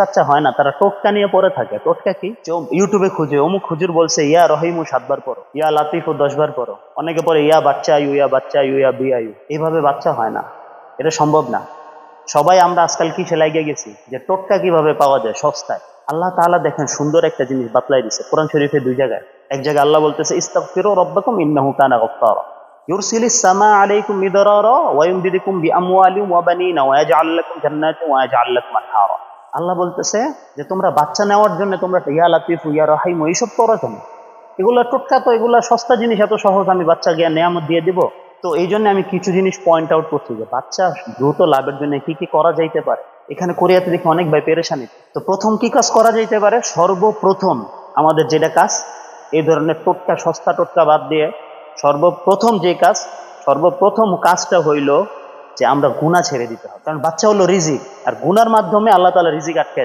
কাচ্চা হয় না, তারা টোটকা নিয়ে পড়ে থাকে। টোটকা কি? ইউটিউবে খুঁজে, অমুক খুজুর বলছে, ইয়া রহিমু সাতবার পড়ো, ইয়া লাতিফু দশবার পড়ো। অনেকে পরে ইয়া বাচ্চা আয়ু, ইয়া বাচ্চা আয়ু, ইয়া বি আয়ু। এইভাবে বাচ্চা হয় না। এটা সম্ভব না। সবাই, আমরা আজকাল কি লাগিয়ে গেছি? যে টোটকা কীভাবে পাওয়া যায়? সস্তায়। আল্লাহ তাআলা দেখেন, সুন্দর একটা জিনিস বাতলাই দিছে। কোরআন শরীফে দুই জায়গায়। এক জায়গায় আল্লাহ বলতেছে, ইস্তাগফিরু রাব্বাকুম ইন্নাহু কানা গফফারা। ইউরসিলিস সামা আলাইকুম মিদরারা ওয়া ইমদিদুকুম বিআমওয়ালিন ওয়া বানিনা ওয়া ইয়াজআল লাকুম জান্নাতিন ওয়া ইয়াজআল লাকুম আনহারা। আল্লাহ বলতেছে যে, তোমরা বাচ্চা নেওয়ার জন্য তোমরা ইয়া লাতিফ, ইয়া রহিম, এইসব করো কেন? এগুলো টোটকা তো, এগুলো সস্তা জিনিস, এত সহজ, আমি বাচ্চা গিয়ে নেয়ামত দিয়ে দিব। তো এই জন্য আমি কিছু জিনিস পয়েন্ট আউট করছি যে, বাচ্চা দ্রুত লাভের জন্য কি কি করা যাইতে পারে? এখানে কোরিয়াতে দেখি অনেক ভাই পেরেশানি। তো প্রথম কি কাজ করা যাইতে পারে? সর্বপ্রথম আমাদের যেটা কাজ, এই ধরনের টোটকা, সস্তা টোটকা বাদ দিয়ে সর্বপ্রথম যে কাজ, সর্বপ্রথম কাজটা হইল যে আমরা গুণা ছেড়ে দিতে হবে কারণ বাচ্চা হলো রিজিক, আর গুনার মাধ্যমে আল্লাহ তালা রিজিক আটকে।